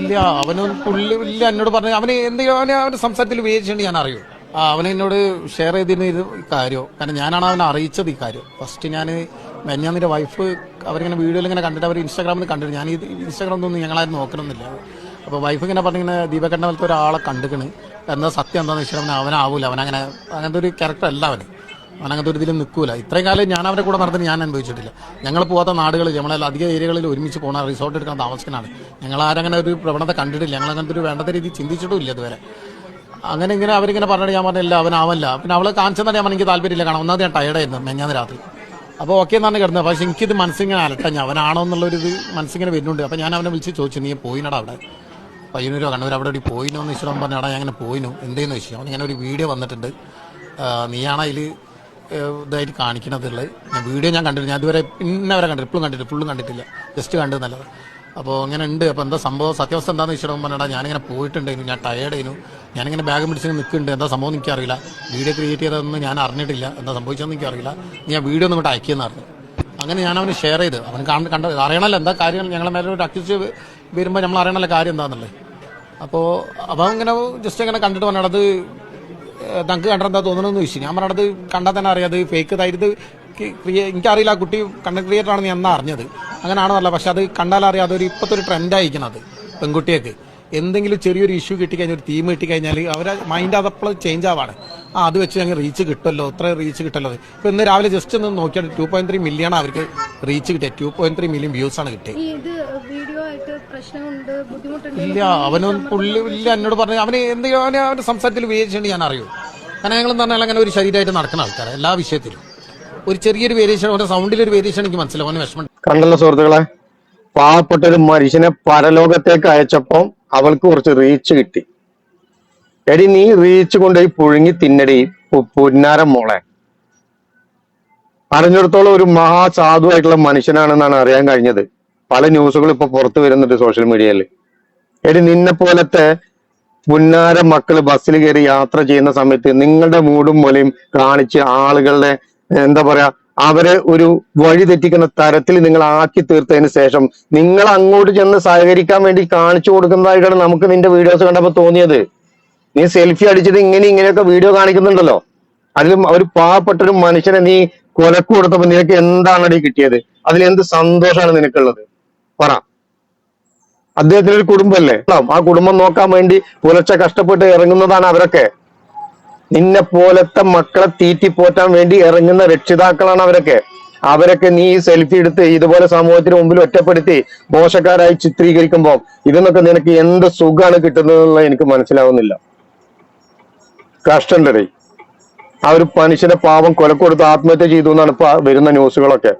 ഇല്ല അവന് പുള്ളി ഇല്ല എന്നോട് പറഞ്ഞു അവന് എന്തെങ്കിലും അവന് അവന്റെ സംസാരത്തിൽ ഉപയോഗിച്ചുകൊണ്ട് ഞാൻ അറിയൂ. അവൻ എന്നോട് ഷെയർ ചെയ്തിരുന്ന ഇത് കാര്യം കാരണം ഞാനാണ് അവനെ അറിയിച്ചത് ഈ കാര്യം. ഫസ്റ്റ് ഞാൻ മെഞ്ഞാന്നിന്റെ വൈഫ് അവരിങ്ങനെ വീഡിയോയിൽ ഇങ്ങനെ കണ്ടിട്ട് അവർ ഇൻസ്റ്റാഗ്രാമിൽ കണ്ടിട്ട് ഞാൻ ഇത് ഇൻസ്റ്റാഗ്രാമിൽ ഞങ്ങളാരും നോക്കണമെന്നില്ല അപ്പോൾ വൈഫ് ഇങ്ങനെ പറഞ്ഞിങ്ങനെ ദീപകണ്ണ പോലത്തെ ഒരാളെ കണ്ടുക്കണ്. എന്താ സത്യം എന്താണെന്ന് വെച്ചാൽ അവനാവൂല. അവനങ്ങനെ അങ്ങനത്തെ ഒരു ക്യാരക്ടർ അല്ല അവന്. ഇതിലും നിൽക്കൂല. ഇത്രയും കാലം ഞാൻ അവരെ കൂടെ നടന്നിട്ട് ഞാൻ അനുഭവിച്ചിട്ടില്ല. ഞങ്ങൾ പോകാത്ത നാടുകളിൽ നമ്മളെ അധിക ഏരിയകളിൽ ഒരുമിച്ച് പോകണ റിസോർട്ട് എടുക്കാൻ താമസിക്കണാണ് ഞങ്ങൾ ആരങ്ങനെ ഒരു പ്രവണത കണ്ടിട്ടില്ല. ഞങ്ങൾ അങ്ങനത്തെ ഒരു വേണ്ടത്തെ രീതി ചിന്തിച്ചിട്ടും ഇല്ല ഇതുവരെ. അങ്ങനെ ഇങ്ങനെ അവരിങ്ങനെ പറഞ്ഞിട്ട് ഞാൻ പറഞ്ഞില്ല അവനാവല്ല. പിന്നെ അവളെ കാണിച്ചെന്നാൽ ഞാൻ എനിക്ക് താല്പര്യമില്ല. കാരണം ഒന്നാമത് ഞാൻ ടയർഡായിരുന്നു മെഞ്ഞാന്ന് രാത്രി. അപ്പോൾ ഓക്കെ എന്നാണ് കിടന്നത്. പക്ഷേ എനിക്കിത് മനസ്സിങ്ങനെ അലട്ടഞ്ഞ അവനാണോ എന്നുള്ളൊരു ഇത് മനസ്സിങ്ങനെ വരുന്നുണ്ട്. അപ്പോൾ ഞാൻ അവനെ വിളിച്ച് ചോദിച്ചു നീ പോയിനടാ അവിടെ? പയ്യനൂരോ കണ്ണൂർ അവിടെ പോയിനോ? എന്ന് വെച്ചിട്ട് പറഞ്ഞാടാ ഞാൻ അങ്ങനെ പോയിനു. എന്തേന്ന് വെച്ചാൽ അവൻ ഇങ്ങനെ ഒരു വീഡിയോ വന്നിട്ടുണ്ട്. നീയാണ് അതിൽ ഇതായിട്ട് കാണിക്കണതുള്ളത് ഞാൻ വീഡിയോ ഞാൻ കണ്ടിട്ടില്ല. ഞാൻ ഇതുവരെ ഇന്നവരെ വരെ കണ്ടിട്ട് ഇപ്പോഴും കണ്ടിട്ടില്ല. ഫുള്ളും കണ്ടിട്ടില്ല. ജസ്റ്റ് കണ്ടത് നല്ലത്. അപ്പോൾ അങ്ങനെ ഉണ്ട്. അപ്പോൾ എന്താ സംഭവം? സത്യാവസ്ഥ എന്താണെന്ന് വെച്ചിട്ട് പറഞ്ഞാൽ ഞാനിങ്ങനെ പോയിട്ടുണ്ടായിരുന്നു. ഞാൻ ടയേർഡായിരുന്നു ഞാനിങ്ങനെ ബാഗ് പിടിച്ച് നിൽക്കുന്നുണ്ട്. എന്താ സംഭവം എന്ന് എനിക്കറിയില്ല. വീഡിയോ ക്രിയേറ്റ് ചെയ്തതെന്ന് ഞാൻ അറിഞ്ഞിട്ടില്ല. എന്താ സംഭവിച്ചതെന്ന് എനിക്കറിയില്ല. ഞാൻ വീഡിയോ ഒന്നും ഇങ്ങോട്ട് അയക്കിയെന്ന് അറിഞ്ഞു. അങ്ങനെ ഞാൻ അവന് ഷെയർ ചെയ്ത്. അവൻ കണ്ട് കണ്ട അറിയണമല്ലോ എന്താ കാര്യം? ഞങ്ങളെ മേലെ ഒരു അക്യൂസ് വരുമ്പോൾ നമ്മൾ അറിയണമല്ലോ കാര്യം എന്താണെന്നുള്ളത് അപ്പോൾ അപ്പോൾ ഇങ്ങനെ ജസ്റ്റ് ഇങ്ങനെ കണ്ടിട്ട് പറഞ്ഞത് തങ്ങൾക്ക് കണ്ടെന്താ തോന്നണമെന്ന് ചോദിച്ചു. ഞാൻ പറഞ്ഞത് കണ്ടാൽ തന്നെ അറിയാം. അത് ഫേക്ക് ക്രിയേ എനിക്കറിയില്ല ആ കുട്ടി കണ്ടന്റ് ക്രിയേറ്റർ ആണെന്ന് ഞാൻ എന്നാ അറിഞ്ഞത്. അങ്ങനെയാണെന്നല്ല പക്ഷെ അത് കണ്ടാൽ അറിയാം. അതൊരു ഇപ്പോഴത്തെ ഒരു ട്രെൻഡ് ആയിരിക്കണത് പെൺകുട്ടിയൊക്കെ എന്തെങ്കിലും ചെറിയൊരു ഇഷ്യൂ കിട്ടിക്കഴിഞ്ഞാൽ ഒരു തീം കിട്ടിക്കഴിഞ്ഞാൽ അവരെ മൈൻഡ് അതപ്പോൾ ചേഞ്ച് ആവാണ്. ആ അത് വെച്ച് ഞങ്ങൾ റീച്ച് കിട്ടുമല്ലോ. ഇത്ര റീച്ച് കിട്ടല്ലോ ഇപ്പൊ ഇന്ന് രാവിലെ ജസ്റ്റ് ഒന്ന് നോക്കിയാൽ ടു പോയിന്റ് ത്രീ മില്യൺ അവർക്ക് റീച്ച് കിട്ടിയത് two point three million views ആണ് കിട്ടിയത് ഇത് വീഡിയോ ആയിട്ട് പ്രശ്നമുണ്ട് ബുദ്ധിമുട്ടുണ്ട് ഇല്ല അവനും പുള്ളി ഇല്ല എന്നോട് പറഞ്ഞു അവന് എന്തെങ്കിലും അവന് അവന്റെ സംസാരത്തിൽ വേരിയേഷൻ ഞാൻ അറിയൂ കാരണം ഞങ്ങൾ പറഞ്ഞാൽ അങ്ങനെ ഒരു ശരീരമായിട്ട് നടക്കുന്ന ആൾക്കാർ എല്ലാ വിഷയത്തിലും. ഒരു ചെറിയൊരു വേരിയേഷൻ അവന്റെ സൗണ്ടിൽ ഒരു വേരിയേഷൻ എനിക്ക് മനസ്സിലാവും അവന് വിഷമം. കണ്ടല്ലോ സുഹൃത്തുക്കളെ പാവപ്പെട്ട ഒരു മനുഷ്യനെ പരലോകത്തേക്ക് അയച്ചപ്പോ അവൾക്ക് കുറച്ച് റീച്ച് കിട്ടി. എടി നീ റീച്ച് കൊണ്ടുപോയി പുഴുങ്ങി തിന്നടി പുന്നാര മോളെ. അറിഞ്ഞിടത്തോളം ഒരു മഹാസാധു ആയിട്ടുള്ള മനുഷ്യനാണെന്നാണ് അറിയാൻ കഴിഞ്ഞത്. പല ന്യൂസുകളും ഇപ്പൊ പുറത്തു വരുന്നുണ്ട് സോഷ്യൽ മീഡിയയിൽ. എടി നിന്നെ പോലത്തെ പുന്നാര മക്കൾ ബസ്സിൽ കയറി യാത്ര ചെയ്യുന്ന സമയത്ത് നിങ്ങളുടെ മൂടും മൂലയും കാണിച്ച് ആളുകളുടെ എന്താ പറയാ അവരെ ഒരു വഴി തെറ്റിക്കുന്ന തരത്തിൽ നിങ്ങൾ ആക്കി തീർത്തതിന് ശേഷം നിങ്ങൾ അങ്ങോട്ട് ചെന്ന് സഹകരിക്കാൻ വേണ്ടി കാണിച്ചു കൊടുക്കുന്നതായിട്ടാണ് നമുക്ക് നിന്റെ വീഡിയോസ് കണ്ടപ്പോ തോന്നിയത്. നീ സെൽഫി അടിച്ചിട്ട് ഇങ്ങനെ ഇങ്ങനെയൊക്കെ വീഡിയോ കാണിക്കുന്നുണ്ടല്ലോ. അതിലും ഒരു പാവപ്പെട്ട ഒരു മനുഷ്യനെ നീ കൊലക്ക് കൊടുത്തപ്പോ നിനക്ക് എന്താണ് അടി കിട്ടിയത്? അതിൽ എന്ത് സന്തോഷമാണ് നിനക്കുള്ളത്? പറ. അദ്ദേഹത്തിന് ഒരു കുടുംബമല്ലേ ആ കുടുംബം നോക്കാൻ വേണ്ടി പുലർച്ചെ കഷ്ടപ്പെട്ട് ഇറങ്ങുന്നതാണ് അവരൊക്കെ. നിന്നെ പോലത്തെ മക്കളെ തീറ്റിപ്പോറ്റാൻ വേണ്ടി ഇറങ്ങുന്ന രക്ഷിതാക്കളാണ് അവരൊക്കെ. അവരൊക്കെ നീ സെൽഫി എടുത്ത് ഇതുപോലെ സമൂഹത്തിന് മുമ്പിൽ ഒറ്റപ്പെടുത്തി മോശക്കാരായി ചിത്രീകരിക്കുമ്പോൾ ഇതെന്നൊക്കെ നിനക്ക് എന്ത് സുഖമാണ് കിട്ടുന്നതെന്നുള്ള എനിക്ക് മനസ്സിലാവുന്നില്ല. കഷ്ടണ്ടേ ആ ഒരു മനുഷ്യനെ പാവം കൊലക്കൊടുത്ത് ആത്മഹത്യ ചെയ്തു എന്നാണ് ഇപ്പൊ വരുന്ന ന്യൂസുകളൊക്കെ.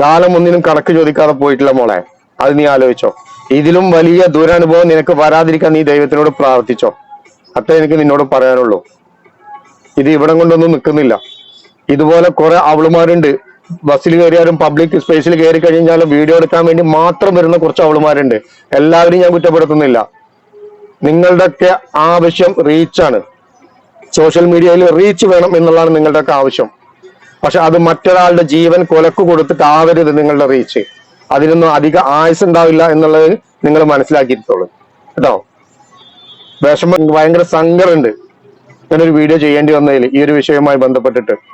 കാലം ഒന്നിനും കണക്ക് ചോദിക്കാതെ പോയിട്ടില്ല മോളെ. അത് നീ ആലോചിച്ചോ. ഇതിലും വലിയ ദുരനുഭവം നിനക്ക് വരാതിരിക്കാൻ നീ ദൈവത്തിനോട് പ്രാർത്ഥിച്ചോ. അത്രേ എനിക്ക് നിന്നോട് പറയാനുള്ളൂ. ഇത് ഇവിടെ കൊണ്ടൊന്നും നിൽക്കുന്നില്ല ഇതുപോലെ കുറെ അവളുമാരുണ്ട്. ബസ്സിൽ കയറിയാലും പബ്ലിക് സ്പേസിൽ കയറി കഴിഞ്ഞാലും വീഡിയോ എടുക്കാൻ വേണ്ടി മാത്രം വരുന്ന കുറച്ച് അവളുമാരുണ്ട്. എല്ലാവരും ഞാൻ കുറ്റപ്പെടുത്തുന്നില്ല. നിങ്ങളുടെയൊക്കെ ആവശ്യം റീച്ചാണ് സോഷ്യൽ മീഡിയയിൽ റീച്ച് വേണം എന്നുള്ളതാണ് നിങ്ങളുടെ ഒക്കെ ആവശ്യം. പക്ഷെ അത് മറ്റൊരാളുടെ ജീവൻ കൊലക്കു കൊടുത്തിട്ട് ആവരുത് നിങ്ങളുടെ റീച്ച് അതിനൊന്നും അധിക ആയുസ് ഉണ്ടാവില്ല എന്നുള്ളത് നിങ്ങൾ മനസ്സിലാക്കിയിട്ടുള്ളൂ. കേട്ടോ? വിഷമം ഭയങ്കര സങ്കടമുണ്ട്. ഇങ്ങനൊരു വീഡിയോ ചെയ്യേണ്ടി വന്നതിൽ ഈ ഒരു വിഷയവുമായി ബന്ധപ്പെട്ടിട്ട്.